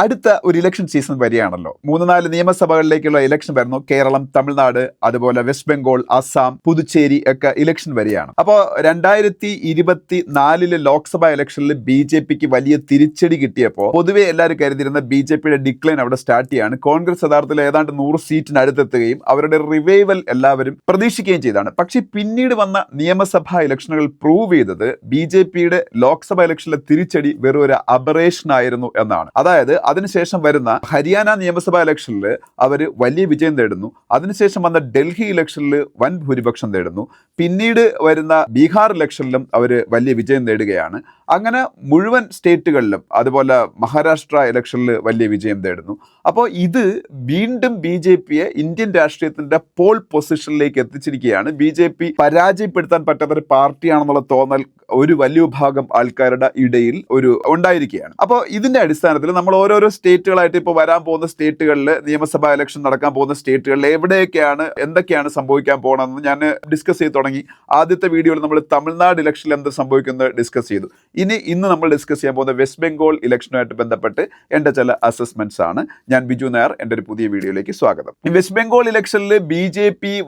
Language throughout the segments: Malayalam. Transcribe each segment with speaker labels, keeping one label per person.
Speaker 1: അടുത്ത ഒരു ഇലക്ഷൻ സീസൺ വരികയാണല്ലോ. മൂന്ന് നാല് നിയമസഭകളിലേക്കുള്ള ഇലക്ഷൻ വരുന്നു. കേരളം തമിഴ്നാട് അതുപോലെ വെസ്റ്റ് ബംഗാൾ അസ്സാം പുതുച്ചേരി ഒക്കെ ഇലക്ഷൻ വരികയാണ്. അപ്പോൾ രണ്ടായിരത്തി ഇരുപത്തി നാലിലെ ലോക്സഭാ ഇലക്ഷനിൽ ബി ജെ പിക്ക് വലിയ തിരിച്ചടി കിട്ടിയപ്പോൾ പൊതുവെ എല്ലാവരും കരുതിയിരുന്ന ബി ജെ പിയുടെ ഡിക്ലൈൻ അവിടെ സ്റ്റാർട്ട് ചെയ്യാണ്. കോൺഗ്രസ് യഥാർത്ഥത്തിൽ ഏതാണ്ട് നൂറ് സീറ്റിന് അടുത്തെത്തുകയും അവരുടെ റിവൈവൽ എല്ലാവരും പ്രതീക്ഷിക്കുകയും ചെയ്താണ്. പക്ഷേ പിന്നീട് വന്ന നിയമസഭാ ഇലക്ഷനുകൾ പ്രൂവ് ചെയ്തത് ബി ജെ പിയുടെ ലോക്സഭാ ഇലക്ഷനിലെ തിരിച്ചടി വെറും ഒരു അബറേഷൻ ആയിരുന്നു എന്നാണ്. അതായത് അതിനുശേഷം വരുന്ന ഹരിയാന നിയമസഭാ ഇലക്ഷനിൽ അവർ വലിയ വിജയം നേടുന്നു. അതിനുശേഷം വന്ന ഡൽഹി ഇലക്ഷനിൽ വൻ ഭൂരിപക്ഷം നേടുന്നു. പിന്നീട് വരുന്ന ബീഹാർ ഇലക്ഷനിലും അവർ വലിയ വിജയം നേടുകയാണ്. അങ്ങനെ മുഴുവൻ സ്റ്റേറ്റുകളിലും അതുപോലെ മഹാരാഷ്ട്ര ഇലക്ഷനിൽ വലിയ വിജയം നേടുന്നു. അപ്പോൾ ഇത് വീണ്ടും ബി ജെ പിയെ ഇന്ത്യൻ രാഷ്ട്രീയത്തിന്റെ പോൾ പൊസിഷനിലേക്ക് എത്തിച്ചിരിക്കുകയാണ്. ബി ജെ പി പരാജയപ്പെടുത്താൻ പറ്റാത്തൊരു പാർട്ടിയാണെന്നുള്ള തോന്നൽ ഒരു വലിയ വിഭാഗം ആൾക്കാരുടെ ഇടയിൽ ഒരു ഉണ്ടായിരിക്കുകയാണ്. അപ്പോൾ ഇതിന്റെ അടിസ്ഥാനത്തിൽ നമ്മൾ ഓരോരോ സ്റ്റേറ്റുകളായിട്ട് ഇപ്പോൾ വരാൻ പോകുന്ന സ്റ്റേറ്റുകളിൽ നിയമസഭാ ഇലക്ഷൻ നടക്കാൻ പോകുന്ന സ്റ്റേറ്റുകളിൽ എവിടെയൊക്കെയാണ് എന്തൊക്കെയാണ് സംഭവിക്കാൻ പോകണമെന്ന് ഞാൻ ഡിസ്കസ് ചെയ്ത് തുടങ്ങി. ആദ്യത്തെ വീഡിയോയിൽ നമ്മൾ തമിഴ്നാട് ഇലക്ഷനിൽ എന്ത് സംഭവിക്കുന്നത് ഡിസ്കസ് ചെയ്തു. ഇനി ഇന്ന് നമ്മൾ ഡിസ്കസ് ചെയ്യാൻ പോകുന്ന വെസ്റ്റ് ബംഗാൾ ഇലക്ഷനുമായിട്ട് ബന്ധപ്പെട്ട് എന്റെ ചില അസസ്മെന്റ്സ് ആണ്. ഞാൻ ബിജു നായർ എന്റെ ഒരു പുതിയ വീഡിയോയിലേക്ക് സ്വാഗതം. വെസ്റ്റ് ബംഗാൾ ഇലക്ഷനിൽ ബി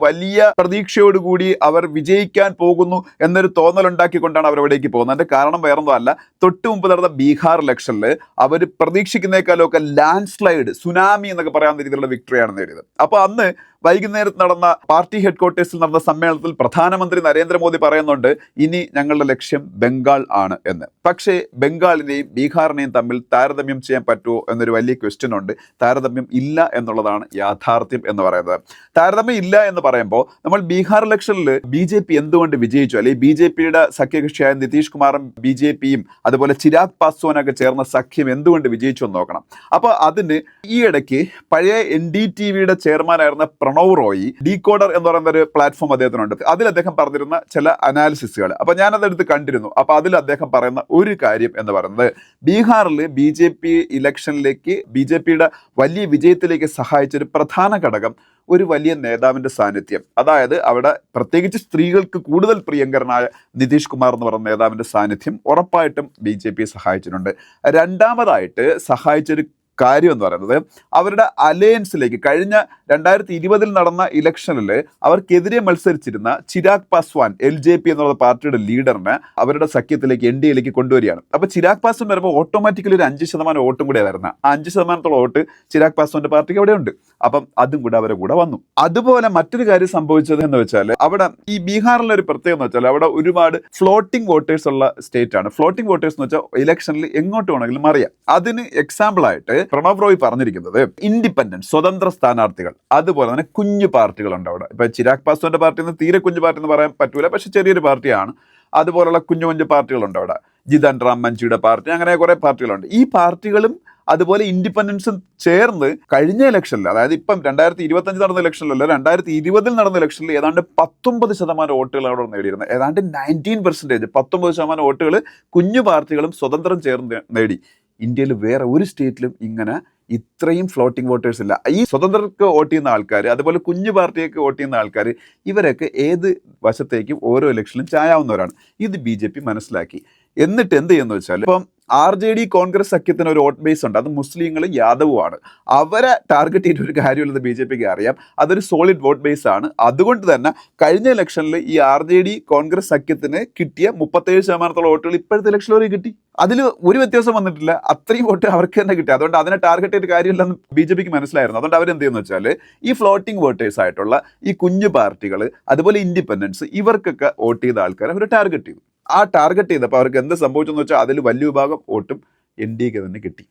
Speaker 1: വലിയ പ്രതീക്ഷയോടുകൂടി അവർ വിജയിക്കാൻ പോകുന്നു എന്നൊരു തോന്നലുണ്ടാക്കിക്കൊണ്ടാണ് അവർ അവരവിടേക്ക് പോകുന്നത്. അതിന്റെ കാരണം വേറൊന്നും അല്ല. തൊട്ട് മുമ്പ് നടന്ന ബീഹാർ ഇലക്ഷനിൽ അവർ പ്രതീക്ഷിക്കുന്നേക്കാളും ഒക്കെ ലാൻഡ് സ്ലൈഡ് സുനാമി എന്നൊക്കെ പറയാവുന്ന രീതിയിലുള്ള വിക്ടറിയാണ് നേടിയത് അപ്പോൾ അന്ന് വൈകുന്നേരത്ത് നടന്ന പാർട്ടി ഹെഡ്ക്വാർട്ടേഴ്സിൽ നടന്ന സമ്മേളനത്തിൽ പ്രധാനമന്ത്രി നരേന്ദ്രമോദി പറയുന്നുണ്ട് ഇനി ഞങ്ങളുടെ ലക്ഷ്യം ബംഗാൾ ആണ് എന്ന്. പക്ഷേ ബംഗാളിനെയും ബീഹാറിനെയും തമ്മിൽ താരതമ്യം ചെയ്യാൻ പറ്റുമോ എന്നൊരു വലിയ ക്വസ്റ്റ്യൻ ഉണ്ട്. താരതമ്യം ഇല്ല എന്നുള്ളതാണ് യാഥാർത്ഥ്യം എന്ന് പറയുന്നത്. താരതമ്യം ഇല്ല എന്ന് പറയുമ്പോൾ നമ്മൾ ബീഹാർ ഇലക്ഷനിൽ ബി ജെ പി എന്തുകൊണ്ട് വിജയിച്ചു? അല്ലെങ്കിൽ ബി ജെ പിയുടെ സഖ്യകക്ഷിയായ നിതീഷ് കുമാറും ബി ജെ പിയും അതുപോലെ ചിരാഗ് പാസ്വാനൊക്കെ ചേർന്ന സഖ്യം എന്തുകൊണ്ട് വിജയിച്ചു എന്ന് നോക്കണം. അപ്പോൾ അതിന് ഈ ഇടയ്ക്ക് പഴയ എൻ ഡി ടി വിയുടെ ചെയർമാനായിരുന്ന പ്രണവ് റോയി ഡീകോഡർ എന്ന് പറയുന്ന ഒരു പ്ലാറ്റ്ഫോം അദ്ദേഹത്തിനുണ്ട്. അതിൽ അദ്ദേഹം പറഞ്ഞിരുന്ന ചില അനാലിസിസുകൾ അപ്പൊ ഞാൻ അതെടുത്ത് കണ്ടിരുന്നു. അപ്പൊ അതിൽ അദ്ദേഹം പറയുന്ന ഒരു കാര്യം എന്ന് പറയുന്നത് ബീഹാറിൽ ബി ജെ പി ഇലക്ഷനിലേക്ക് ബി ജെ പിയുടെ വലിയ വിജയത്തിലേക്ക് സഹായിച്ച ഒരു പ്രധാന ഘടകം ഒരു വലിയ നേതാവിന്റെ സാന്നിധ്യം. അതായത് അവിടെ പ്രത്യേകിച്ച് സ്ത്രീകൾക്ക് കൂടുതൽ പ്രിയങ്കരനായ നിതീഷ് കുമാർ എന്ന് പറയുന്ന നേതാവിന്റെ സാന്നിധ്യം ഉറപ്പായിട്ടും ബി ജെ പി സഹായിച്ചിട്ടുണ്ട്. രണ്ടാമതായിട്ട് സഹായിച്ചൊരു കാര്യം എന്ന് പറയുന്നത് അവരുടെ അലയൻസിലേക്ക് കഴിഞ്ഞ രണ്ടായിരത്തി ഇരുപതിൽ നടന്ന ഇലക്ഷനിൽ അവർക്കെതിരെ മത്സരിച്ചിരുന്ന Chirag Paswan L J P എന്നുള്ള പാർട്ടിയുടെ ലീഡറിനെ അവരുടെ സഖ്യത്തിലേക്ക് എൻ ഡി എയിലേക്ക് കൊണ്ടുവരികയാണ്. അപ്പൊ ചിരാഗ് പാസ്വാൻ വരുമ്പോൾ ഓട്ടോമാറ്റിക്കലി ഒരു അഞ്ച് ശതമാനം വോട്ടും കൂടെ വരുന്ന ആ അഞ്ച് ശതമാനത്തോളം വോട്ട് ചിരാഗ് പാസ്വാന്റെ പാർട്ടിക്ക് അവിടെ ഉണ്ട്. അപ്പം അതും കൂടെ അവരെ കൂടെ വന്നു. അതുപോലെ മറ്റൊരു കാര്യം സംഭവിച്ചത് എന്ന് വെച്ചാൽ അവിടെ ഈ ബീഹാറിലെ ഒരു പ്രത്യേകത എന്ന് വെച്ചാൽ അവിടെ ഒരുപാട് ഫ്ലോട്ടിംഗ് വോട്ടേഴ്സ് ഉള്ള സ്റ്റേറ്റ് ആണ്. ഫ്ലോട്ടിംഗ് വോട്ടേഴ്സ് എന്ന് വെച്ചാൽ ഇലക്ഷനിൽ എങ്ങോട്ട് വേണമെങ്കിലും അറിയാം അതിന് എക്സാമ്പിൾ ആയിട്ട് പ്രണവ് റോയ് പറഞ്ഞിരിക്കുന്നത് ഇൻഡിപെൻഡന്റ് സ്വതന്ത്ര സ്ഥാനാർത്ഥികൾ അതുപോലെ തന്നെ കുഞ്ഞു പാർട്ടികളുണ്ട് അവിടെ. ഇപ്പൊ ചിരാഗ് പാസ്വാന്റെ പാർട്ടി എന്ന് തീരെ കുഞ്ഞു പാർട്ടി എന്ന് പറയാൻ പറ്റൂല പക്ഷെ ചെറിയൊരു പാർട്ടിയാണ്. അതുപോലുള്ള കുഞ്ഞു കുഞ്ഞു പാർട്ടികളുണ്ട് അവിടെ. ജിതൻ റാം മഞ്ചിയുടെ പാർട്ടി അങ്ങനെ കുറെ പാർട്ടികളുണ്ട്. ഈ പാർട്ടികളും അതുപോലെ ഇൻഡിപെൻഡൻസും ചേർന്ന് കഴിഞ്ഞ ഇലക്ഷനിൽ അതായത് ഇപ്പം രണ്ടായിരത്തി ഇരുപത്തഞ്ച് നടന്ന ഇലക്ഷനിലല്ല രണ്ടായിരത്തി ഇരുപതിൽ നടന്ന ഇലക്ഷനിൽ ഏതാണ്ട് പത്തൊമ്പത് ശതമാനം വോട്ടുകൾ അവിടെ നേടിയിരുന്നത്. ഏതാണ്ട് നയന്റീൻ പെർസെന്റേജ് പത്തൊമ്പത് ശതമാനം വോട്ടുകൾ കുഞ്ഞു പാർട്ടികളും സ്വതന്ത്രം ചേർന്ന് നേടി. ഇന്ത്യയിൽ വേറെ ഒരു സ്റ്റേറ്റിലും ഇങ്ങനെ ഇത്രയും ഫ്ലോട്ടിംഗ് വോട്ടേഴ്സ് ഇല്ല. ഈ സ്വതന്ത്രർക്ക് വോട്ട് ചെയ്യുന്ന ആൾക്കാർ അതുപോലെ കുഞ്ഞു പാർട്ടിയൊക്കെ വോട്ട് ചെയ്യുന്ന ആൾക്കാർ ഇവരൊക്കെ ഏത് വശത്തേക്കും ഓരോ ഇലക്ഷനിലും ചായാവുന്നവരാണ്. ഇത് ബി മനസ്സിലാക്കി. എന്നിട്ട് എന്ത് ചെയ്യുന്നു വെച്ചാൽ ഇപ്പം ആർ ജെ ഡി കോൺഗ്രസ് സഖ്യത്തിന് ഒരു വോട്ട് ബേസ് ഉണ്ട്. അത് മുസ്ലിങ്ങളും യാദവുമാണ്. അവരെ ടാർഗറ്റ് ചെയ്തിട്ട് ഒരു കാര്യമുള്ളത് ബി ജെ പിക്ക് അറിയാം. അതൊരു സോളിഡ് വോട്ട് ബേസ് ആണ്. അതുകൊണ്ട് തന്നെ കഴിഞ്ഞ ഇലക്ഷനിൽ ഈ ആർ ജെ ഡി കോൺഗ്രസ് സഖ്യത്തിന് കിട്ടിയ മുപ്പത്തേഴ് ശതമാനത്തോളം വോട്ടുകൾ ഇപ്പോഴത്തെ ഇലക്ഷനിൽ വരെ കിട്ടി. അതിൽ ഒരു വ്യത്യാസം വന്നിട്ടില്ല. അത്രയും വോട്ട് അവർക്ക് തന്നെ കിട്ടി. അതുകൊണ്ട് അതിനെ ടാർഗറ്റ് ചെയ്ത കാര്യമില്ലെന്ന് ബി ജെ പിക്ക് മനസ്സിലായിരുന്നു. അതുകൊണ്ട് അവരെന്ത് ചെയ്യുന്നു വെച്ചാൽ ഈ ഫ്ലോട്ടിംഗ് വോട്ടേഴ്സ് ആയിട്ടുള്ള ഈ കുഞ്ഞു പാർട്ടികൾ അതുപോലെ ഇൻഡിപെൻഡൻസ് ഇവർക്കൊക്കെ വോട്ട് ചെയ്ത ആൾക്കാരെ അവർ ടാർഗറ്റ് ചെയ്തു. ആ ടാർഗറ്റ് ചെയ്തപ്പോൾ അവർക്ക് എന്ത് സംഭവിച്ചെന്ന് വെച്ചാൽ അതിൽ വലിയ വിഭാഗം വോട്ടും എൻ ഡി എക്ക് തന്നെ കിട്ടി.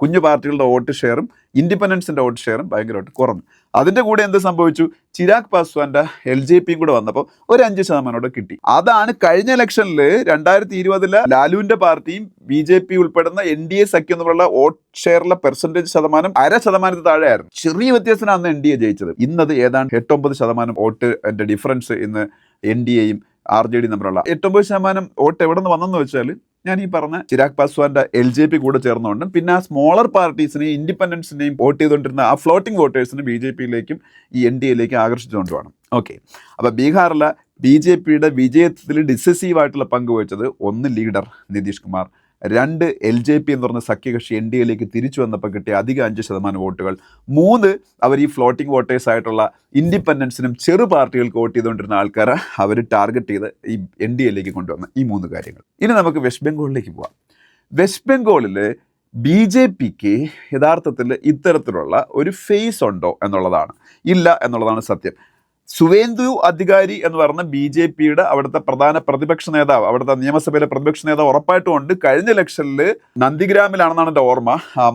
Speaker 1: കുഞ്ഞു പാർട്ടികളുടെ വോട്ട് ഷെയറും ഇൻഡിപെൻഡൻസിന്റെ വോട്ട് ഷെയറും ഭയങ്കരമായിട്ട് കുറഞ്ഞു. അതിന്റെ കൂടെ എന്ത് സംഭവിച്ചു? ചിരാഗ് പാസ്വാന്റെ എൽ ജെ പിയും കൂടെ വന്നപ്പോൾ ഒരു അഞ്ച് ശതമാനോടെ കിട്ടി. അതാണ് കഴിഞ്ഞ ഇലക്ഷനിൽ രണ്ടായിരത്തി ഇരുപതിലെ ലാലുവിന്റെ പാർട്ടിയും ബി ജെ പി ഉൾപ്പെടുന്ന എൻ ഡി എ സഖ്യം എന്നുള്ള വോട്ട് ഷെയറിലെ പെർസെന്റേജ് ശതമാനം അര ശതമാനത്തിൽ താഴെയായിരുന്നു. ചെറിയ വ്യത്യാസത്തിനാണ് എൻ ഡി എ ജയിച്ചത്. ഇന്നത് ഏതാണ്ട് എട്ടൊമ്പത് ശതമാനം വോട്ട് എന്റെ ഡിഫറൻസ് ഇന്ന് എൻ ഡി എയും ആർ ജെ ഡി തമ്മിലുള്ള എട്ടൊമ്പത് ശതമാനം വോട്ട് എവിടെ നിന്ന് വന്നെന്ന് വെച്ചാൽ ഞാൻ ഈ പറഞ്ഞ ചിരാഗ് പാസ്വാന്റെ എൽ ജെ പി കൂടെ ചേർന്നുകൊണ്ടും പിന്നെ ആ സ്മോളർ പാർട്ടീസിനെയും ഇൻഡിപെൻഡൻസിനെയും വോട്ട് ചെയ്തുകൊണ്ടിരുന്ന ആ ഫ്ലോട്ടിംഗ് വോട്ടേഴ്സിനെ ബി ജെ പിയിലേക്കും ഈ എൻ ഡി എയിലേക്കും വേണം. ഓക്കെ അപ്പോൾ ബീഹാറിലെ ബി ജെ പിയുടെ വിജയത്തിൽ ഡിസസീവ് ആയിട്ടുള്ള പങ്ക് വഹിച്ചത് ഒന്ന് ലീഡർ നിതീഷ് കുമാർ രണ്ട് എൽ ജെ പി എന്ന് പറഞ്ഞ സഖ്യകക്ഷി എൻ ഡി എയിലേക്ക് തിരിച്ചു വന്നപ്പോൾ കിട്ടിയ അധിക അഞ്ച് ശതമാനം വോട്ടുകൾ. മൂന്ന് അവർ ഈ ഫ്ലോട്ടിംഗ് വോട്ടേഴ്സ് ആയിട്ടുള്ള ഇൻഡിപെൻഡൻസിനും ചെറു പാർട്ടികൾക്ക് വോട്ട് ചെയ്തുകൊണ്ടിരുന്ന ആൾക്കാരെ അവർ ടാർഗറ്റ് ചെയ്ത് ഈ എൻ ഡി എയിലേക്ക് കൊണ്ടുവന്ന ഈ മൂന്ന് കാര്യങ്ങൾ. ഇനി നമുക്ക് വെസ്റ്റ് ബംഗാളിലേക്ക് പോവാം. വെസ്റ്റ് ബംഗാളിൽ ബി ജെ പിക്ക് യഥാർത്ഥത്തിൽ ഇത്തരത്തിലുള്ള ഒരു ഫേസ് ഉണ്ടോ എന്നുള്ളതാണ്. ഇല്ല എന്നുള്ളതാണ് സത്യം. സുവേന്ദു അധികാരി എന്ന് പറഞ്ഞ ബി ജെ പിയുടെ അവിടുത്തെ പ്രധാന പ്രതിപക്ഷ നേതാവ് അവിടുത്തെ നിയമസഭയിലെ പ്രതിപക്ഷ നേതാവ് ഉറപ്പായിട്ടും ഉണ്ട്. കഴിഞ്ഞ ഇലക്ഷനിൽ നന്ദിഗ്രാമിലാണെന്നാണ് എന്റെ ഓർമ്മ.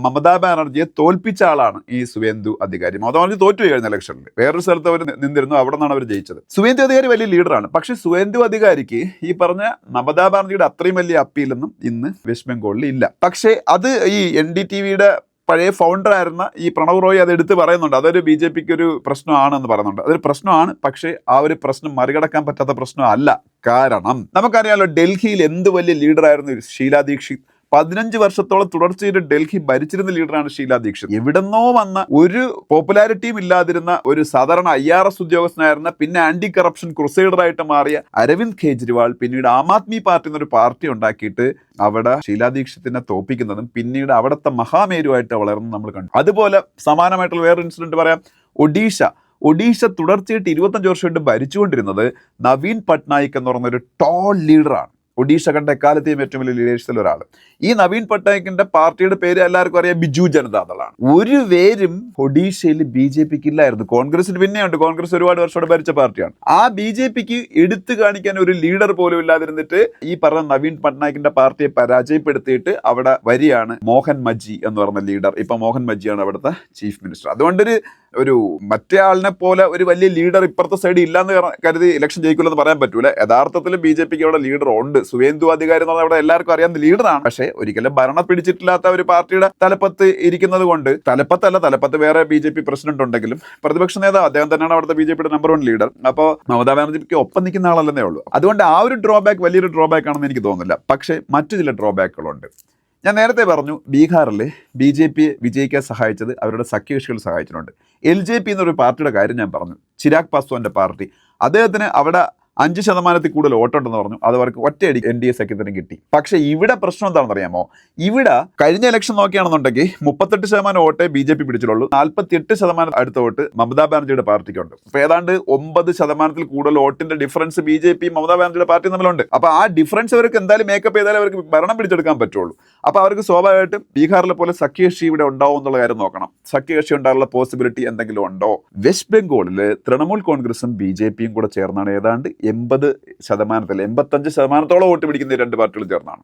Speaker 1: മമതാ ബാനർജിയെ തോൽപ്പിച്ച ആളാണ് ഈ സുവേന്ദു അധികാരി. മമതാ ബാനർജി തോറ്റു കഴിഞ്ഞ ഇലക്ഷനിൽ. വേറൊരു സ്ഥലത്ത് അവർ നിന്നിരുന്നു അവിടെ നിന്നാണ് അവർ ജയിച്ചത്. സുവേന്ദു അധികാരി വലിയ ലീഡറാണ്. പക്ഷെ സുവേന്ദു അധികാരിക്ക് ഈ പറഞ്ഞ മമതാ ബാനർജിയുടെ അത്രയും വലിയ അപ്പീലൊന്നും ഇന്ന് വെസ്റ്റ് ബംഗാളിൽ ഇല്ല. പക്ഷേ അത് ഈ എൻ ഡി ടി വിയുടെ പഴയ ഫൗണ്ടർ ആയിരുന്ന ഈ പ്രണവ് റോയ് അത് എടുത്ത് പറയുന്നുണ്ട്. അതൊരു ബി ജെ പിക്ക് ഒരു പ്രശ്നമാണെന്ന് പറയുന്നുണ്ട്. അതൊരു പ്രശ്നമാണ്. പക്ഷേ ആ ഒരു പ്രശ്നം മറികടക്കാൻ പറ്റാത്ത പ്രശ്നമല്ല. കാരണം നമുക്കറിയാലോ ഡൽഹിയിൽ എന്ത് വലിയ ലീഡറായിരുന്നു ഷീലാ ദീക്ഷിത്? പതിനഞ്ച് വർഷത്തോളം തുടർച്ചയായിട്ട് ഡൽഹി ഭരിച്ചിരുന്ന ലീഡറാണ് ഷീലാ ദീക്ഷിത്. എവിടെന്നോ വന്ന ഒരു പോപ്പുലാരിറ്റിയും ഇല്ലാതിരുന്ന ഒരു സാധാരണ ഐ ആർ എസ് ഉദ്യോഗസ്ഥനായിരുന്ന പിന്നെ ആന്റി കറപ്ഷൻ ക്രുസൈഡറായിട്ട് മാറിയ അരവിന്ദ് കെജ്രിവാൾ പിന്നീട് ആം ആദ്മി പാർട്ടി എന്നൊരു പാർട്ടി ഉണ്ടാക്കിയിട്ട് അവിടെ ഷീലാ ദീക്ഷിത്തിനെ തോപ്പിക്കുന്നതും പിന്നീട് അവിടുത്തെ മഹാമേരുവായിട്ട് വളർന്ന് നമ്മൾ കണ്ടു. അതുപോലെ സമാനമായിട്ടുള്ള വേറൊരു ഇൻസിഡന്റ് പറയാം. ഒഡീഷ. ഒഡീഷ തുടർച്ചയായിട്ട് ഇരുപത്തഞ്ച് വർഷമായിട്ട് ഭരിച്ചുകൊണ്ടിരുന്നത് നവീൻ പട്നായിക് എന്ന് പറയുന്ന ഒരു ടോൾ ലീഡറാണ് ഒഡീഷ കണ്ട എക്കാലത്തെയും ഏറ്റവും വലിയ ലീഡേഴ്സിൽ ഒരാൾ ഈ നവീൻ പട്നായിക്കിന്റെ പാർട്ടിയുടെ പേര് എല്ലാവർക്കും അറിയാം ബിജു ജനതാദളാണ് ഒരു പേരും ഒഡീഷയിൽ ബി ജെ പിക്ക് ഇല്ലായിരുന്നു കോൺഗ്രസിന് പിന്നെയുണ്ട്. കോൺഗ്രസ് ഒരുപാട് വർഷത്തോടെ ഭരിച്ച പാർട്ടിയാണ്. ആ ബി ജെ പിക്ക് എടുത്തു കാണിക്കാൻ ഒരു ലീഡർ പോലും ഇല്ലാതിരുന്നിട്ട് ഈ പറഞ്ഞ നവീൻ പട്നായിക്കിന്റെ പാർട്ടിയെ പരാജയപ്പെടുത്തിയിട്ട് അവിടെ വരികയാണ് മോഹൻ മജി എന്ന് പറഞ്ഞ ലീഡർ. ഇപ്പൊ മോഹൻ മജിയാണ് അവിടുത്തെ ചീഫ് മിനിസ്റ്റർ. അതുകൊണ്ടൊരു ഒരു മറ്റേ ആളിനെ പോലെ ഒരു വലിയ ലീഡർ ഇപ്പുറത്തെ സൈഡിൽ ഇല്ലാന്ന് കര- കരുതി ഇലക്ഷൻ ജയിക്കില്ലെന്ന് പറയാൻ പറ്റൂല. യഥാർത്ഥത്തിൽ ബി ജെ പിക്ക് അവിടെ ലീഡർ ഉണ്ട്. സുവേന്ദു അധികാരി എന്ന് പറഞ്ഞാൽ അവിടെ എല്ലാവർക്കും അറിയാവുന്ന ലീഡറാണ് പക്ഷേ ഒരിക്കലും ഭരണം പിടിച്ചിട്ടില്ലാത്ത ഒരു പാർട്ടിയുടെ തലപ്പത്ത് ഇരിക്കുന്നത് കൊണ്ട് തലപ്പത്തല്ല തലപ്പത്ത് വേറെ ബി ജെ പി പ്രസിഡന്റ് ഉണ്ടെങ്കിലും പ്രതിപക്ഷ നേതാവ് അദ്ദേഹം തന്നെയാണ് അവിടുത്തെ ബി ജെ പിയുടെ നമ്പർ വൺ ലീഡർ അപ്പോൾ മമതാ ബാനർജിക്ക് ഒപ്പം നിൽക്കുന്ന ആളല്ലെന്നേ ഉള്ളൂ. അതുകൊണ്ട് ആ ഒരു ഡ്രോബാക്ക് വലിയൊരു ഡ്രോബാക്ക് ആണെന്ന് എനിക്ക് തോന്നുന്നില്ല. പക്ഷേ മറ്റു ചില ഡ്രോബാക്കുകളുണ്ട് ഞാൻ നേരത്തെ പറഞ്ഞു ബീഹാറിൽ ബി ജെ പിയെ വിജയിക്കാൻ സഹായിച്ചത് അവരുടെ സഖ്യകക്ഷികൾ സഹായിച്ചിട്ടുണ്ട്. എൽ ജെ പി എന്നൊരു പാർട്ടിയുടെ കാര്യം ഞാൻ പറഞ്ഞു. ചിരാഗ് പാസ്വാന്റെ പാർട്ടി. അദ്ദേഹത്തിന് അവിടെ അഞ്ച് ശതമാനത്തിൽ കൂടുതൽ വോട്ടുണ്ടെന്ന് പറഞ്ഞു. അത് അവർക്ക് ഒറ്റയടി എൻ ഡി എ സഖ്യത്തിന് കിട്ടി. പക്ഷേ ഇവിടെ പ്രശ്നം എന്താണെന്ന് അറിയാമോ ഇവിടെ കഴിഞ്ഞ ഇലക്ഷൻ നോക്കുകയാണെന്നുണ്ടെങ്കിൽ മുപ്പത്തെട്ട് ശതമാനം വോട്ടേ ബി ജെ പി പിടിച്ചിട്ടുള്ളൂ. നാൽപ്പത്തി എട്ട് ശതമാനം അടുത്ത വോട്ട് മമതാ ബാനർജിയുടെ പാർട്ടിക്കുണ്ട്. അപ്പോൾ ഏതാണ്ട് ഒമ്പത് ശതമാനത്തിൽ കൂടുതൽ വോട്ടിന്റെ difference B J P Mamata ബാനർജിയുടെ പാർട്ടി തമ്മിലുണ്ട്. അപ്പോൾ ആ ഡിഫറൻസ് അവർക്ക് എന്തായാലും മേക്കപ്പ് ചെയ്താലും അവർക്ക് ഭരണം പിടിച്ചെടുക്കാൻ പറ്റുള്ളൂ. അപ്പോൾ അവർക്ക് സ്വാഭാവികമായിട്ടും ബീഹാറിലെ പോലെ സഖ്യകക്ഷി ഇവിടെ ഉണ്ടാവും എന്നുള്ള കാര്യം നോക്കണം. സഖ്യകക്ഷി ഉണ്ടാകാനുള്ള പോസിബിലിറ്റി എന്തെങ്കിലും ഉണ്ടോ? വെസ്റ്റ് ബംഗാളിൽ തൃണമൂൽ കോൺഗ്രസും ബി ജെ പിയും കൂടെ ചേർന്നാണ് ഏതാണ്ട് എൺപത് ശതമാനത്തിൽ എൺപത്തഞ്ച് ശതമാനത്തോളം വോട്ട് പിടിക്കുന്ന രണ്ട് പാർട്ടികളും ചേർന്നാണ്.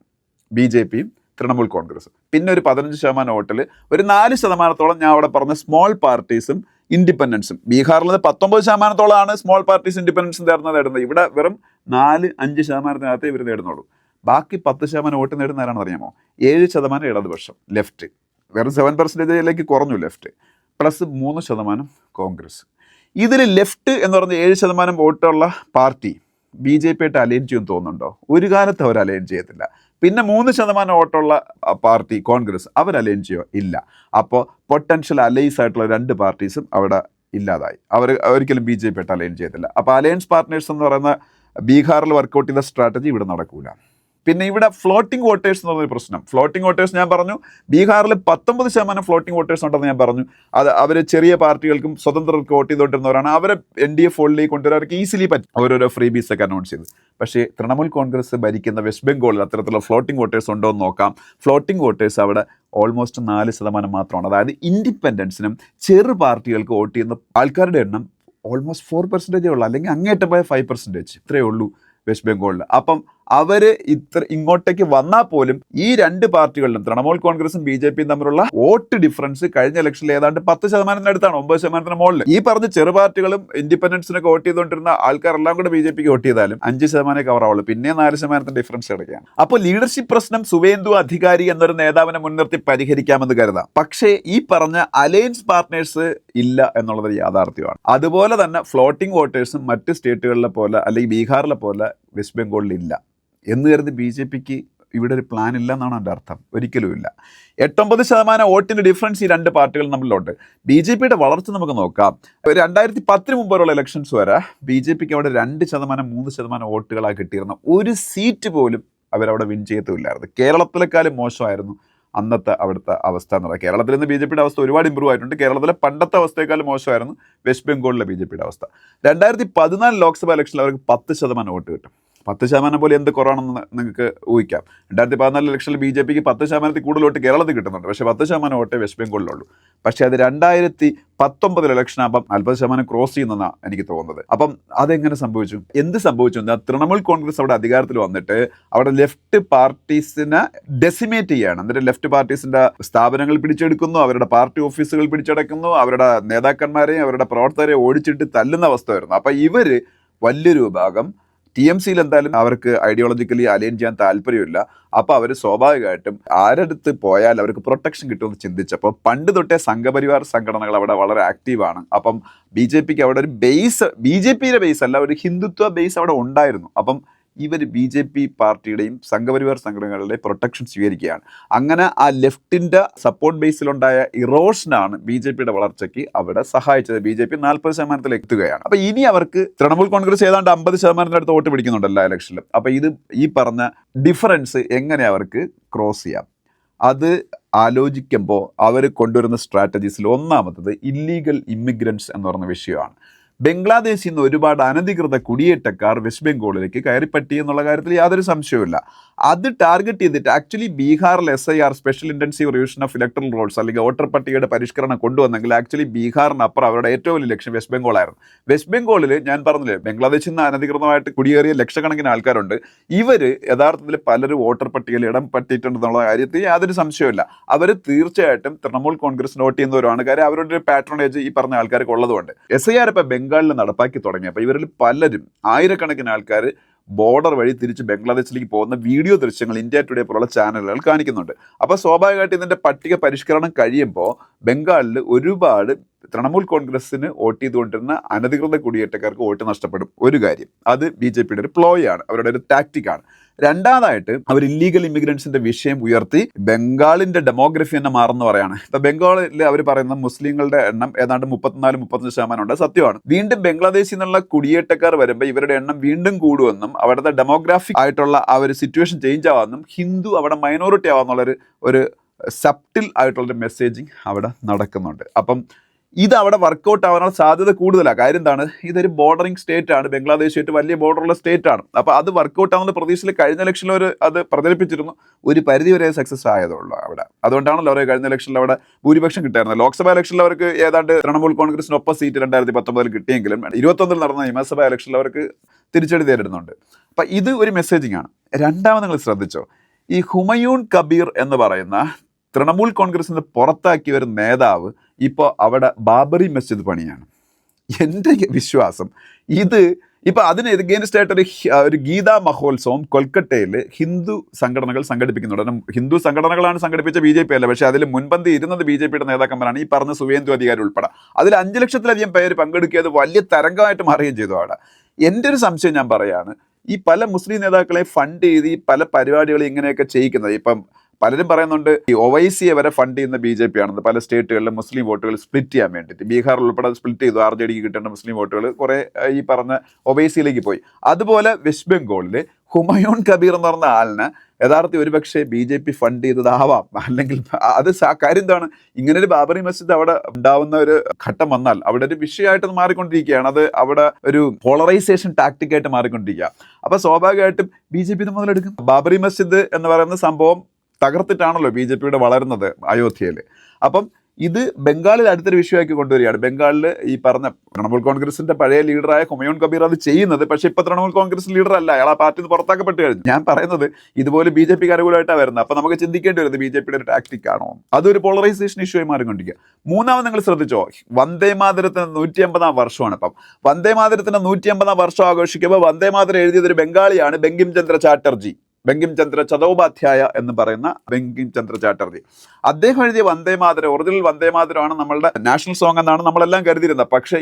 Speaker 1: ബി ജെ പിയും തൃണമൂൽ കോൺഗ്രസും. പിന്നെ ഒരു പതിനഞ്ച് ശതമാനം വോട്ടിൽ ഒരു നാല് ശതമാനത്തോളം ഞാൻ അവിടെ പറഞ്ഞ സ്മോൾ പാർട്ടീസും ഇൻഡിപെൻഡൻസും ബീഹാറിൽ പത്തൊമ്പത് ശതമാനത്തോളമാണ് സ്മോൾ പാർട്ടീസ് ഇൻഡിപെൻഡൻസും ചേർന്ന് നേടുന്നത്. ഇവിടെ വെറും നാല് അഞ്ച് ശതമാനത്തിനകത്തേ ഇവർ നേടുന്നുള്ളൂ. ബാക്കി പത്ത് ശതമാനം വോട്ട് നേടുന്ന ആരാണെന്ന് അറിയാമോ? ഏഴ് ശതമാനം ഇടതുപക്ഷം ലെഫ്റ്റ് വെറും സെവൻ പെർസെന്റേജിലേക്ക് കുറഞ്ഞു ലെഫ്റ്റ് പ്ലസ് മൂന്ന് ശതമാനം കോൺഗ്രസ്. ഇതിൽ ലെഫ്റ്റ് എന്ന് പറഞ്ഞ ഏഴ് ശതമാനം വോട്ടുള്ള പാർട്ടി ബി ജെ പി ആയിട്ട് അലൈൻ ചെയ്യുമെന്ന് തോന്നുന്നുണ്ടോ? ഒരു കാലത്ത് അവർ അലൈൻ ചെയ്യത്തില്ല. പിന്നെ മൂന്ന് ശതമാനം വോട്ടുള്ള പാർട്ടി കോൺഗ്രസ് അവർ അലൈൻ ചെയ്യോ? ഇല്ല. അപ്പോൾ പൊട്ടൻഷ്യൽ അലൈസ് ആയിട്ടുള്ള രണ്ട് പാർട്ടീസും അവിടെ ഇല്ലാതായി. അവർ ഒരിക്കലും ബി ജെ പി ആയിട്ട് അലൈൻ ചെയ്യത്തില്ല. അപ്പോൾ അലയൻസ് പാർട്ട്നേഴ്സ് എന്ന് പറയുന്ന ബീഹാറിൽ വർക്കൗട്ട് ചെയ്ത സ്ട്രാറ്റജി ഇവിടെ നടക്കൂല. പിന്നെ ഇവിടെ ഫ്ലോട്ടിംഗ് വോട്ടേഴ്സ് എന്ന് പറഞ്ഞൊരു പ്രശ്നം. ഫ്ലോട്ടിംഗ് വോട്ടേഴ്സ് ഞാൻ പറഞ്ഞു. ബീഹാറിൽ പത്തൊമ്പത് ശതമാനം ഫ്ലോട്ടിംഗ് വോട്ടേഴ്സ് ഉണ്ടെന്ന് ഞാൻ പറഞ്ഞു. അത് അവർ ചെറിയ പാർട്ടികൾക്കും സ്വതന്ത്രർക്ക് വോട്ട് ചെയ്തുകൊണ്ടിരുന്നവരാണ് അവരെ എൻ ഡി എ ഫോളിലേക്ക് കൊണ്ടുവരാൻ അവർക്ക് ഈസിലി പറ്റും ഓരോരോ ഫ്രീ ബീസ് ഒക്കെ അനൗൺസ് ചെയ്ത്. പക്ഷേ തൃണമൂൽ കോൺഗ്രസ് ഭരിക്കുന്ന വെസ്റ്റ് ബംഗാളിൽ അത്തരത്തിലുള്ള ഫ്ലോട്ടിംഗ് വോട്ടേഴ്സ് ഉണ്ടോ എന്ന് നോക്കാം. ഫ്ലോട്ടിംഗ് വോട്ടേഴ്സ് അവിടെ ഓൾമോസ്റ്റ് നാല് ശതമാനം മാത്രമാണ്. അതായത് ഇൻഡിപെൻഡൻസിനും ചെറു പാർട്ടികൾക്ക് വോട്ട് ചെയ്യുന്ന ആൾക്കാരുടെ എണ്ണം ഓൾമോസ്റ്റ് ഫോർ പെർസെന്റേജേ ഉള്ളൂ. അല്ലെങ്കിൽ അങ്ങേറ്റം പോയ ഫൈവ് പെർസെന്റേജ് ഇത്രയേ ഉള്ളൂ വെസ്റ്റ് ബംഗാളിൽ അപ്പം അവർ ഇത്ര ഇങ്ങോട്ടേക്ക് വന്നാൽ പോലും ഈ രണ്ട് പാർട്ടികളിലും തൃണമൂൽ കോൺഗ്രസും ബി ജെ പിയും തമ്മിലുള്ള വോട്ട് ഡിഫറൻസ് കഴിഞ്ഞ ഇലക്ഷനിൽ ഏതാണ്ട് പത്ത് ശതമാനത്തിന് അടുത്താണ് ഒമ്പത് ശതമാനത്തിന് മുകളിൽ. ഈ പറഞ്ഞ ചെറു പാർട്ടികളും ഇൻഡിപെൻഡൻസിനൊക്കെ വോട്ട് ചെയ്തുകൊണ്ടിരുന്ന ആൾക്കാരെല്ലാം കൂടെ ബി ജെ പിക്ക് വോട്ട് ചെയ്താലും അഞ്ച് ശതമാനം കവറാവുള്ളൂ പിന്നെ നാല് ശതമാനത്തിന്റെ ഡിഫറൻസ് കിടക്കുകയാണ്. അപ്പോൾ ലീഡർഷിപ്പ് പ്രശ്നം സുവേന്ദു അധികാരി എന്നൊരു നേതാവിനെ മുൻനിർത്തി പരിഹരിക്കാമെന്ന് കരുതാം. പക്ഷേ ഈ പറഞ്ഞ അലയൻസ് പാർട്ട്നേഴ്സ് ഇല്ല എന്നുള്ളത് യാഥാർത്ഥ്യമാണ്. അതുപോലെ തന്നെ ഫ്ലോട്ടിംഗ് വോട്ടേഴ്സും മറ്റ് സ്റ്റേറ്റുകളിലെ പോലെ അല്ലെങ്കിൽ ബീഹാറിലെ പോലെ വെസ്റ്റ് ബംഗാളിലില്ല എന്ന് കരുതി ബി ജെ പിക്ക് ഇവിടെ ഒരു പ്ലാൻ ഇല്ല എന്നാണ് എന്റെ അർത്ഥം. ഒരിക്കലുമില്ല എട്ടൊമ്പത് ശതമാനം വോട്ടിന്റെ ഡിഫറൻസ് ഈ രണ്ട് പാർട്ടികൾ തമ്മിലുണ്ട്. ബി ജെ പിയുടെ വളർച്ച നമുക്ക് നോക്കാം. രണ്ടായിരത്തി പത്തിന് മുമ്പുള്ള ഇലക്ഷൻസ് വരെ ബി ജെ പിക്ക് അവിടെ രണ്ട് ശതമാനം മൂന്ന് ശതമാനം വോട്ടുകളാണ് കിട്ടിയിരുന്ന ഒരു സീറ്റ് പോലും അവരവിടെ വിൻ ചെയ്യത്തുമില്ലായിരുന്നു കേരളത്തിലെക്കാളും മോശമായിരുന്നു അന്നത്തെ അവിടുത്തെ അവസ്ഥ എന്ന് പറയുന്നത്. കേരളത്തിൽ നിന്ന് ബി ജെ പിയുടെ അവസ്ഥ ഒരുപാട് ഇമ്പ്രൂവ് ആയിട്ടുണ്ട്. കേരളത്തിലെ പണ്ടത്തെ അവസ്ഥയെക്കാളും മോശമായിരുന്നു വെസ്റ്റ് ബംഗാളിലെ ബി ജെ പിയുടെ അവസ്ഥ. രണ്ടായിരത്തി പതിനാല് ലോക്സഭാ ഇലക്ഷനിൽ അവർക്ക് പത്ത് ശതമാനം വോട്ട് കിട്ടും. പത്ത് ശതമാനം പോലെ എന്ത് കുറവാണെന്ന് നിങ്ങൾക്ക് ഊഹിക്കാം. രണ്ടായിരത്തി പതിനാല് ലക്ഷത്തിൽ ബി ജെ പിക്ക് പത്ത് ശതമാനത്തിൽ കൂടുതൽ വോട്ട് കേരളത്തിൽ കിട്ടുന്നുണ്ട്. പക്ഷേ പത്ത് ശതമാനം വോട്ടേ വെസ്റ്റ് ബംഗാളിലുള്ളൂ പക്ഷേ അത് രണ്ടായിരത്തി പത്തൊമ്പതിൽ ഇലക്ഷൻ ആകുമ്പം നാൽപ്പത് ശതമാനം ക്രോസ് ചെയ്യുന്നതാണ് എനിക്ക് തോന്നുന്നത്. അപ്പം അതെങ്ങനെ സംഭവിച്ചു? എന്ത് സംഭവിച്ചു? എന്നാൽ തൃണമൂൽ കോൺഗ്രസ് അവിടെ അധികാരത്തിൽ വന്നിട്ട് അവിടെ ലെഫ്റ്റ് പാർട്ടീസിനെ ഡെസിമേറ്റ് ചെയ്യാണ്. എന്നിട്ട് ലെഫ്റ്റ് പാർട്ടീസിന്റെ സ്ഥാപനങ്ങൾ പിടിച്ചെടുക്കുന്നു അവരുടെ പാർട്ടി ഓഫീസുകൾ പിടിച്ചടക്കുന്നു അവരുടെ നേതാക്കന്മാരെയും അവരുടെ പ്രവർത്തകരെയും ഓടിച്ചിട്ട് തല്ലുന്ന അവസ്ഥ വരുന്നു. അപ്പം ഇവർ വലിയൊരു വിഭാഗം ടി എം സിയിൽ എന്തായാലും അവർക്ക് ഐഡിയോളജിക്കലി അലൈൻ ചെയ്യാൻ താല്പര്യമില്ല. അപ്പോൾ അവർ സ്വാഭാവികമായിട്ടും ആരടുത്ത് പോയാൽ അവർക്ക് പ്രൊട്ടക്ഷൻ കിട്ടുമെന്ന് ചിന്തിച്ചപ്പോൾ പണ്ട് തൊട്ടേ സംഘപരിവാർ സംഘടനകൾ അവിടെ വളരെ ആക്റ്റീവാണ് അപ്പം ബി ജെ പിക്ക് അവിടെ ഒരു ബേസ് ബി ജെ പിയുടെ ബേസ് അല്ല ഒരു ഹിന്ദുത്വ ബേസ് അവിടെ ഉണ്ടായിരുന്നു. അപ്പം ഇവർ ബി ജെ പി പാർട്ടിയുടെയും സംഘപരിവാർ സംഘടനകളുടെ പ്രൊട്ടക്ഷൻ സ്വീകരിക്കുകയാണ്. അങ്ങനെ ആ ലെഫ്റ്റിന്റെ സപ്പോർട്ട് ബേസിലുണ്ടായ ഇറോഷനാണ് ബി ജെ പിയുടെ വളർച്ചയ്ക്ക് അവിടെ സഹായിച്ചത്. ബി ജെ പി നാൽപ്പത് ശതമാനത്തിൽ എത്തുകയാണ്. അപ്പോൾ ഇനി അവർക്ക് തൃണമൂൽ കോൺഗ്രസ് ഏതാണ്ട് അമ്പത് ശതമാനത്തിന്റെ അടുത്ത് വോട്ട് പിടിക്കുന്നുണ്ട് എല്ലാ ഇലക്ഷനിലും. അപ്പൊ ഇത് ഈ പറഞ്ഞ ഡിഫറൻസ് എങ്ങനെ അവർക്ക് ക്രോസ് ചെയ്യാം? അത് ആലോചിക്കുമ്പോൾ അവർ കൊണ്ടുവരുന്ന സ്ട്രാറ്റജീസിൽ ഒന്നാമത്തത് ഇല്ലീഗൽ ഇമ്മിഗ്രൻസ് എന്ന് പറയുന്ന വിഷയമാണ്. ബംഗ്ലാദേശിൽ നിന്ന് ഒരുപാട് അനധികൃത കുടിയേറ്റക്കാർ വെസ്റ്റ് ബംഗാളിലേക്ക് കയറിപ്പറ്റി എന്നുള്ള കാര്യത്തിൽ യാതൊരു സംശയവുമില്ല. അത് ടാർഗറ്റ് ചെയ്തിട്ട് ആക്ച്വലി ബീഹാറിൽ S I R special intensive revision of electoral rolls അല്ലെങ്കിൽ വോട്ടർ പട്ടികയുടെ പരിഷ്കരണം കൊണ്ടുവന്നെങ്കിൽ ആക്ച്വലി ബീഹാറിനപ്പുറം അവരുടെ ഏറ്റവും വലിയ ലക്ഷ്യം വെസ്റ്റ് ബംഗാളായിരുന്നു. വെസ്റ്റ് ബംഗാളിൽ ഞാൻ പറഞ്ഞില്ലേ ബംഗ്ലാദേശിൽ നിന്ന് അനധികൃതമായിട്ട് കുടിയേറിയ ലക്ഷക്കണക്കിന് ആൾക്കാരുണ്ട്. ഇവർ യഥാർത്ഥത്തിൽ പലരും വോട്ടർ പട്ടികയിൽ ഇടം പറ്റിയിട്ടുണ്ടെന്നുള്ള കാര്യത്തിൽ യാതൊരു സംശയവുമില്ല. അവർ തീർച്ചയായിട്ടും തൃണമൂൽ കോൺഗ്രസ് വോട്ട് ചെയ്യുന്നവരാണ് കാര്യം അവരുടെ ഒരു പാട്രണേജ് ഈ പറഞ്ഞ ആൾക്കാർക്ക് ഉള്ളതുകൊണ്ട് എസ് ഐ ആർ ഇപ്പം ബംഗാളിൽ നടപ്പാക്കി തുടങ്ങി. അപ്പോൾ ഇവരിൽ പലരും ആയിരക്കണക്കിന് ആൾക്കാർ ബോർഡർ വഴി തിരിച്ച് ബംഗ്ലാദേശിലേക്ക് പോകുന്ന വീഡിയോ ദൃശ്യങ്ങൾ ഇന്ത്യ ടുഡേ പോലുള്ള ചാനലുകൾ കാണിക്കുന്നുണ്ട്. അപ്പോൾ സ്വാഭാവികമായിട്ട് ഇതിന്റെ പട്ടിക പരിഷ്കരണം കഴിയുമ്പോൾ ബംഗാളിൽ ഒരുപാട് തൃണമൂൽ കോൺഗ്രസ്സിന് വോട്ട് ചെയ്തുകൊണ്ടിരുന്ന അനധികൃത കുടിയേറ്റക്കാർക്ക് വോട്ട് നഷ്ടപ്പെടും. ഒരു കാര്യം അത് ബി ജെ പിയുടെ ഒരു പ്ലോയാണ് അവരുടെ ഒരു ടാക്റ്റിക്കാണ് രണ്ടാമതായിട്ട് അവർ ഇല്ലീഗൽ ഇമിഗ്രൻസിന്റെ വിഷയം ഉയർത്തി ബംഗാളിന്റെ ഡെമോഗ്രഫി തന്നെ മാറുന്നു പറയാണ്. ഇപ്പൊ ബംഗാളിൽ അവർ പറയുന്ന മുസ്ലിങ്ങളുടെ എണ്ണം ഏതാണ്ട് മുപ്പത്തിനാല് മുപ്പത്തഞ്ച് ശതമാനം ഉണ്ട് സത്യമാണ്. വീണ്ടും ബംഗ്ലാദേശിൽ നിന്നുള്ള കുടിയേറ്റക്കാർ വരുമ്പോൾ ഇവരുടെ എണ്ണം വീണ്ടും കൂടുമെന്നും അവിടുത്തെ ഡെമോഗ്രാഫിക് ആയിട്ടുള്ള ആ ഒരു സിറ്റുവേഷൻ ചേഞ്ച് ആവാമെന്നും ഹിന്ദു അവിടെ മൈനോറിറ്റി ആവാന്നുള്ളൊരു ഒരു സബ്റ്റിൽ ആയിട്ടുള്ളൊരു മെസ്സേജിങ് അവിടെ നടക്കുന്നുണ്ട്. അപ്പം ഇത് അവിടെ വർക്കൗട്ട് ആവാനുള്ള സാധ്യത കൂടുതലാണ് കാര്യം എന്താണ്? ഇതൊരു ബോർഡറിങ് സ്റ്റേറ്റ് ആണ്. ബംഗ്ലാദേശായിട്ട് വലിയ ബോർഡറുള്ള സ്റ്റേറ്റ് ആണ്. അപ്പോൾ അത് വർക്കൗട്ട് ആവുന്ന പ്രതീക്ഷയിൽ കഴിഞ്ഞ ഇലക്ഷനിൽ ഒരു അത് പ്രചരിപ്പിച്ചിരുന്നു. ഒരു പരിധി വരെ സക്സസ് ആയതുള്ളൂ അവിടെ. അതുകൊണ്ടാണല്ലോ അവർ കഴിഞ്ഞ ഇലക്ഷനിൽ അവിടെ ഭൂരിപക്ഷം കിട്ടായിരുന്നത്. ലോക്സഭാ ഇലക്ഷനിൽ അവർക്ക് ഏതാണ്ട് തൃണമൂൽ കോൺഗ്രസിനൊപ്പം സീറ്റ് രണ്ടായിരത്തി പത്തൊമ്പതിൽ കിട്ടിയെങ്കിലും ഇരുപത്തൊന്നിൽ നടന്ന നിയമസഭാ ഇലക്ഷനിൽ അവർക്ക് തിരിച്ചടി നേരിടുന്നുണ്ട്. അപ്പം ഇത് ഒരു മെസ്സേജിങ് ആണ്. രണ്ടാമത് നിങ്ങൾ ശ്രദ്ധിച്ചോ. ഈ ഹുമയൂൺ കബീർ എന്ന് പറയുന്ന തൃണമൂൽ കോൺഗ്രസിന് പുറത്താക്കിയ ഒരു നേതാവ് ഇപ്പോൾ അവിടെ ബാബറി മസ്ജിദ് പണിയാണ്. എന്റെ വിശ്വാസം ഇത് ഇപ്പോൾ അതിന് എഗെയിൻസ്റ്റ് ആയിട്ട് ഒരു ഗീതാ മഹോത്സവം കൊൽക്കട്ടയിൽ ഹിന്ദു സംഘടനകൾ സംഘടിപ്പിക്കുന്നുണ്ട്. ഹിന്ദു സംഘടനകളാണ് സംഘടിപ്പിച്ച ബി ജെ പി അല്ല? പക്ഷേ അതിൽ മുൻപന്തി ഇരുന്നത് ബി ജെ പിയുടെ നേതാക്കന്മാരാണ്. ഈ പറഞ്ഞ സുവേന്ദു അധികാരി ഉൾപ്പെടെ. അതിൽ അഞ്ച് ലക്ഷത്തിലധികം പേര് പങ്കെടുക്കിയത് വലിയ തരംഗമായിട്ട് മാറുകയും ചെയ്തു അവിടെ. എന്റെ ഒരു സംശയം ഞാൻ പറയാണ് ഈ പല മുസ്ലിം നേതാക്കളെ ഫണ്ട് ചെയ്ത് ഈ പല പരിപാടികളും ഇങ്ങനെയൊക്കെ ചെയ്യിക്കുന്നത്. ഇപ്പം പലരും പറയുന്നുണ്ട് ഈ ഒവൈസിയെ വരെ ഫണ്ട് ചെയ്യുന്ന ബി ജെ പി ആണെന്ന്. പല സ്റ്റേറ്റുകളിലും മുസ്ലിം വോട്ടുകൾ സ്പ്ലിറ്റ് ചെയ്യാൻ വേണ്ടിയിട്ട്. ബീഹാർ ഉൾപ്പെടെ സ്പ്ലിറ്റ് ചെയ്തു. ആർ ജെ ഡിക്ക് കിട്ടേണ്ട മുസ്ലിം വോട്ടുകൾ കുറെ ഈ പറഞ്ഞ ഒവൈസിയിലേക്ക് പോയി. അതുപോലെ വെസ്റ്റ് ബംഗാളിൽ ഹുമയൂൺ കബീർ എന്ന് പറഞ്ഞ ആളിന് യഥാർത്ഥത്തിൽ ഒരുപക്ഷെ ബി ജെ പി ഫണ്ട് ചെയ്തതാവാം. അല്ലെങ്കിൽ അത് കാര്യം എന്താണ്? ഇങ്ങനെ ഒരു ബാബറി മസ്ജിദ് അവിടെ ഉണ്ടാവുന്ന ഒരു ഘട്ടം വന്നാൽ അവിടെ ഒരു വിഷയമായിട്ട് മാറിക്കൊണ്ടിരിക്കുകയാണ്. അത് അവിടെ ഒരു പോളറൈസേഷൻ ടാക്ടിക്കായിട്ട് മാറിക്കൊണ്ടിരിക്കുക അപ്പൊ സ്വാഭാവികമായിട്ടും ബി ജെ പി ഇത് മുതലെടുക്കും. ബാബറി മസ്ജിദ് എന്ന് പറയുന്ന സംഭവം തകർത്തിട്ടാണല്ലോ ബി ജെ പിയുടെ വളരുന്നത് അയോധ്യയിൽ. അപ്പം ഇത് ബംഗാളിൽ അടുത്തൊരു വിഷയമാക്കി കൊണ്ടുവരികയാണ്. ബംഗാളിൽ ഈ പറഞ്ഞ തൃണമൂൽ കോൺഗ്രസിന്റെ പഴയ ലീഡറായ ഹുമയൂൺ കബീർ അത് ചെയ്യുന്നത് പക്ഷേ ഇപ്പൊ തൃണമൂൽ കോൺഗ്രസ് ലീഡർ അല്ല അയാൾ ആ പാർട്ടിയിൽ നിന്ന് പുറത്താക്കപ്പെട്ട് കഴിഞ്ഞു. ഞാൻ പറയുന്നത് ഇതുപോലെ ബി ജെ പിക്ക് അനുകൂലമായിട്ടാണ് വരുന്നത്. അപ്പൊ നമുക്ക് ചിന്തിക്കേണ്ടി വരുന്നത് ബി ജെ പിയുടെ ഒരു ടാക്ടിക് ആണോ? അതൊരു പോളറൈസേഷൻ ഇഷ്യൂ ആയി മാറിക്കൊണ്ടിരിക്കുക മൂന്നാമത് നിങ്ങൾ ശ്രദ്ധിച്ചോ വന്ദേ മാതരത്തിന് നൂറ്റി അമ്പതാം വർഷമാണ് ഇപ്പം. വന്ദേ മാതരത്തിന് നൂറ്റി അമ്പതാം വർഷം ആഘോഷിക്കുമ്പോൾ വന്ദേ മാതരം എഴുതിയത് ഒരു ബംഗാളിയാണ് ബങ്കിം ചന്ദ്ര ചാറ്റർജി. ബങ്കിം ചന്ദ്ര ചതോപാധ്യായ എന്ന് പറയുന്ന ബങ്കിം ചന്ദ്ര ചാറ്റർജി അദ്ദേഹം എഴുതിയ വന്ദേ മാതരം ഒറിജിനൽ വന്ദേ മാതരമാണ് നമ്മളുടെ നാഷണൽ സോങ് എന്നാണ് നമ്മളെല്ലാം കരുതിയിരുന്നത്. പക്ഷേ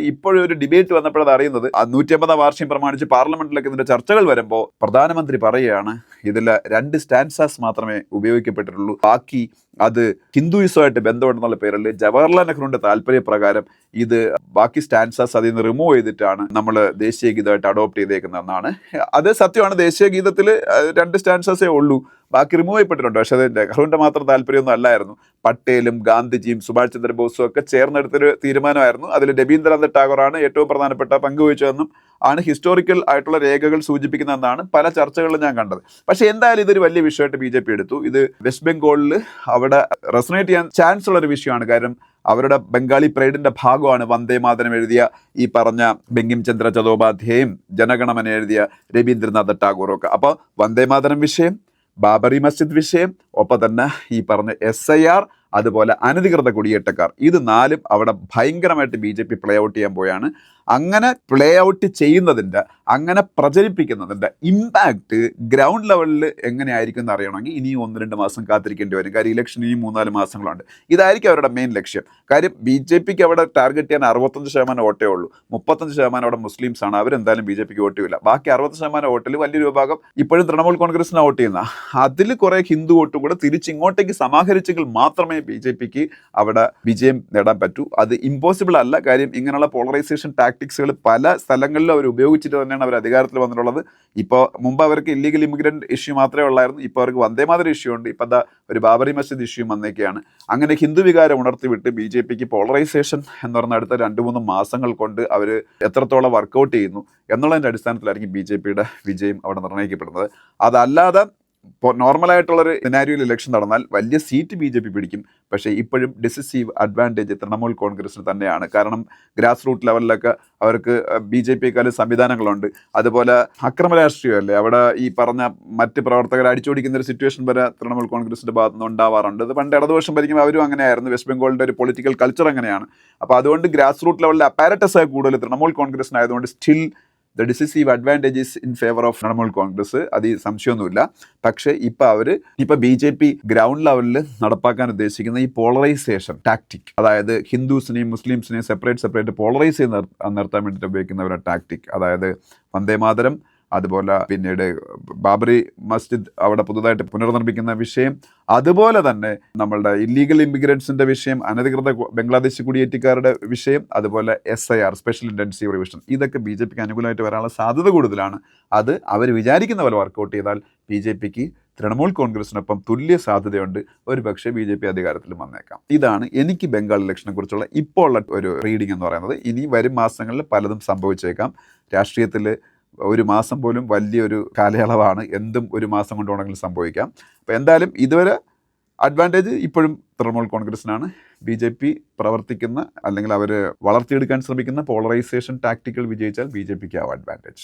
Speaker 1: ഒരു ഡിബേറ്റ് വന്നപ്പോഴത് അറിയുന്നത്. നൂറ്റി അമ്പതാം വാർഷികം പ്രമാണിച്ച് പാർലമെന്റിലൊക്കെ ഇതിന്റെ ചർച്ചകൾ വരുമ്പോൾ പ്രധാനമന്ത്രി പറയുകയാണ് ഇതിൽ രണ്ട് സ്റ്റാൻസാസ് മാത്രമേ ഉപയോഗിക്കപ്പെട്ടിട്ടുള്ളൂ. ബാക്കി അത് ഹിന്ദുയിസമായിട്ട് ബന്ധമുണ്ടെന്നുള്ള പേരിൽ ജവഹർലാൽ നെഹ്റുവിന്റെ താല്പര്യപ്രകാരം ഇത് ബാക്കി സ്റ്റാൻസാസ് അതിൽ നിന്ന് റിമൂവ് ചെയ്തിട്ടാണ് നമ്മൾ ദേശീയ ഗീതമായിട്ട് അഡോപ്റ്റ് ചെയ്തേക്കുന്നതെന്നാണ് അത് സത്യമാണ്. ദേശീയ ഗീതത്തിൽ രണ്ട് സ്റ്റാൻസാസേ ഉള്ളൂ. ബാക്കി റിമൂവ് ചെയ്യപ്പെട്ടിട്ടുണ്ട്. പക്ഷേ അത് നെഹ്റുവിന്റെ മാത്രം താല്പര്യമൊന്നും അല്ലായിരുന്നു. പട്ടേലും ഗാന്ധിജിയും സുഭാഷ് ചന്ദ്രബോസും ഒക്കെ ചേർന്നെടുത്തൊരു തീരുമാനമായിരുന്നു. അതിൽ രവീന്ദ്രനാഥ് ടാഗോറാണ് ഏറ്റവും പ്രധാനപ്പെട്ട പങ്ക് വഹിച്ചതെന്നും ആണ് ഹിസ്റ്റോറിക്കൽ ആയിട്ടുള്ള രേഖകൾ സൂചിപ്പിക്കുന്നതെന്നാണ് പല ചർച്ചകളിലും ഞാൻ കണ്ടത്. പക്ഷേ എന്തായാലും ഇതൊരു വലിയ വിഷയമായിട്ട് ബി എടുത്തു. ഇത് വെസ്റ്റ് ബംഗാളിൽ അവിടെ റെസനേറ്റ് ചെയ്യാൻ ചാൻസ് ഉള്ള ഒരു വിഷയമാണ്. കാരണം അവരുടെ ബംഗാളി പ്രൈഡിന്റെ ഭാഗമാണ് വന്ദേ മാതരം എഴുതിയ ഈ പറഞ്ഞ ബെങ്കിം ചന്ദ്ര ചതോപാധ്യായും ജനഗണമന എഴുതിയ രവീന്ദ്രനാഥ് ടാഗോറും ഒക്കെ. അപ്പോൾ വന്ദേ മാതരം വിഷയം ബാബറി മസ്ജിദ് വിഷയം ഒപ്പം തന്നെ ഈ പറഞ്ഞ എസ് ഐ ആർ അതുപോലെ അനധികൃത കുടിയേറ്റക്കാർ. ഇത് നാലും അവിടെ ഭയങ്കരമായിട്ട് B J P play out ചെയ്യാൻ പോയാണ്. അങ്ങനെ പ്ലേ ഔട്ട് ചെയ്യുന്നതിന്റെ അങ്ങനെ പ്രചരിപ്പിക്കുന്നതിന്റെ ഇമ്പാക്റ്റ് ഗ്രൗണ്ട് ലെവലിൽ എങ്ങനെയായിരിക്കും എന്ന് അറിയണമെങ്കിൽ ഇനിയും ഒന്ന് രണ്ട് മാസം കാത്തിരിക്കേണ്ടി വരും. കാര്യം ഇലക്ഷൻ ഇനിയും മൂന്നാൽ മാസങ്ങളുണ്ട്. ഇതായിരിക്കും അവരുടെ മെയിൻ ലക്ഷ്യം. കാര്യം ബി ജെ പിക്ക് അവിടെ ടാർഗറ്റ് ചെയ്യാൻ അറുപത്തഞ്ച് ശതമാനം വോട്ടേ ഉള്ളൂ. മുപ്പത്തഞ്ച് ശതമാനം അവിടെ മുസ്ലിംസ് ആണ്. അവരെന്തായാലും ബി ജെ പിക്ക് വോട്ട് ചെയ്യില്ല ബാക്കി അറുപത് ശതമാനം വോട്ടിൽ വലിയൊരു വിഭാഗം ഇപ്പോഴും തൃണമൂൽ കോൺഗ്രസിന് വോട്ട് ചെയ്യുന്ന. അതിൽ കുറേ ഹിന്ദു വോട്ടും കൂടെ തിരിച്ച് ഇങ്ങോട്ടേക്ക് സമാഹരിച്ചെങ്കിൽ മാത്രമേ ബി ജെ പിക്ക് അവിടെ വിജയം നേടാൻ പറ്റൂ. അത് ഇമ്പോസിബിൾ അല്ല. കാര്യം ഇങ്ങനെയുള്ള പോളറൈസേഷൻ ടാക്ടിക്സുകൾ പല സ്ഥലങ്ങളിലും അവർ ഉപയോഗിച്ചിട്ട് തന്നെയാണ് അവർ അധികാരത്തിൽ വന്നിട്ടുള്ളത്. ഇപ്പോൾ മുമ്പ് അവർക്ക് ഇല്ലീഗൽ ഇമിഗ്രന്റ് ഇഷ്യൂ മാത്രമേ ഉള്ളായിരുന്നു. ഇപ്പോൾ അവർക്ക് വന്ദേമാതര ഇഷ്യൂ ഉണ്ട്. ഇപ്പം എന്താ ഒരു ബാബറി മസ്ജിദ് ഇഷ്യൂ വന്നേക്കെയാണ് അങ്ങനെ ഹിന്ദു വികാരം ഉണർത്തിവിട്ട് ബി ജെ പിക്ക് പോളറൈസേഷൻ എന്ന് പറഞ്ഞ അടുത്ത രണ്ട് മൂന്ന് മാസങ്ങൾ കൊണ്ട് അവർ എത്രത്തോളം വർക്കൗട്ട് ചെയ്യുന്നു എന്നുള്ളതിന്റെ അടിസ്ഥാനത്തിലായിരിക്കും ബി ജെ പിയുടെ വിജയം അവിടെ നിർണയിക്കപ്പെടുന്നത്. അതല്ലാതെ ഇപ്പോൾ നോർമലായിട്ടുള്ളൊരു സിനാരിയോയിൽ ഇലക്ഷൻ നടന്നാൽ വലിയ സീറ്റ് ബി ജെ പി പിടിക്കും. പക്ഷേ ഇപ്പോഴും ഡിസിസീവ് അഡ്വാന്റേജ് തൃണമൂൽ കോൺഗ്രസിന് തന്നെയാണ്. കാരണം ഗ്രാസ് റൂട്ട് ലെവലിലൊക്കെ അവർക്ക് ബി ജെ പിയെക്കാളും സംവിധാനങ്ങളുണ്ട്. അതുപോലെ അക്രമ രാഷ്ട്രീയമല്ലേ? അവിടെ ഈ പറഞ്ഞ മറ്റ് പ്രവർത്തകർ അടിച്ചോടിക്കുന്ന ഒരു സിറ്റുവേഷൻ വരെ തൃണമൂൽ കോൺഗ്രസിന്റെ ഭാഗത്ത് നിന്ന് ഉണ്ടാവാറുണ്ട്. അത് പണ്ട് ഇടതുപക്ഷം ഭരിക്കുമ്പോൾ അവരും അങ്ങനെയായിരുന്നു. വെസ്റ്റ് ബംഗാളിന്റെ ഒരു പൊളിറ്റിക്കൽ കൾച്ചർ അങ്ങനെയാണ്. അപ്പോൾ അതുകൊണ്ട് ഗ്രാസ് റൂട്ട് ലെവലിൽ അപ്പാരറ്റസ് കൂടുതൽ Trinamool കോൺഗ്രസിനായതുകൊണ്ട് still the decisive advantages in favour of Trinamool Congress അത് സംശയമൊന്നുമില്ല. പക്ഷേ ഇപ്പം അവർ ഇപ്പം ബി ജെ പി ഗ്രൗണ്ട് ലെവലിൽ നടപ്പാക്കാൻ ഉദ്ദേശിക്കുന്ന ഈ പോളറൈസേഷൻ ടാക്ടിക് അതായത് ഹിന്ദുസിനെയും മുസ്ലിംസിനെയും സെപ്പറേറ്റ് സെപ്പറേറ്റ് പോളറൈസ് ചെയ്ത് നിർ- നിർത്താൻ വേണ്ടിയിട്ട് ഉപയോഗിക്കുന്ന ഒരു ടാക്ടിക് അതായത് വന്ദേമാതരം അതുപോലെ പിന്നീട് ബാബറി മസ്ജിദ് അവിടെ പുതുതായിട്ട് പുനർനിർമ്മിക്കുന്ന വിഷയം. അതുപോലെ തന്നെ നമ്മളുടെ ഇല്ലീഗൽ ഇമിഗ്രൻസിന്റെ വിഷയം അനധികൃത ബംഗ്ലാദേശി കുടിയേറ്റക്കാരുടെ വിഷയം അതുപോലെ S I R special intensive revision ഇതൊക്കെ ബി ജെ പിക്ക് അനുകൂലമായിട്ട് വരാനുള്ള സാധ്യത കൂടുതലാണ്. അത് അവർ വിചാരിക്കുന്ന പോലെ വർക്കൗട്ട് ചെയ്താൽ ബി ജെ പിക്ക് തൃണമൂൽ കോൺഗ്രസിനൊപ്പം തുല്യ സാധ്യതയുണ്ട്. ഒരു പക്ഷേ ബി ജെ പി അധികാരത്തിൽ വന്നേക്കാം. ഇതാണ് എനിക്ക് ബംഗാൾ ഇലക്ഷനെ കുറിച്ചുള്ള ഇപ്പോൾ ഒരു റീഡിംഗ് എന്ന് പറയുന്നത്. ഇനി വരും മാസങ്ങളിൽ പലതും സംഭവിച്ചേക്കാം. രാഷ്ട്രീയത്തിൽ ഒരു മാസം പോലും വലിയൊരു കാലയളവാണ്. എന്തും ഒരു മാസം കൊണ്ട് വേണമെങ്കിലും സംഭവിക്കാം. അപ്പോൾ എന്തായാലും ഇതുവരെ അഡ്വാന്റേജ് ഇപ്പോഴും തൃണമൂൽ കോൺഗ്രസിനാണ്. ബി ജെ പി പ്രവർത്തിക്കുന്ന അല്ലെങ്കിൽ അവർ വളർത്തിയെടുക്കാൻ ശ്രമിക്കുന്ന പോളറൈസേഷൻ ടാക്ടിക്കൽ വിജയിച്ചാൽ ബി ജെ പിക്ക് ആവും അഡ്വാന്റേജ്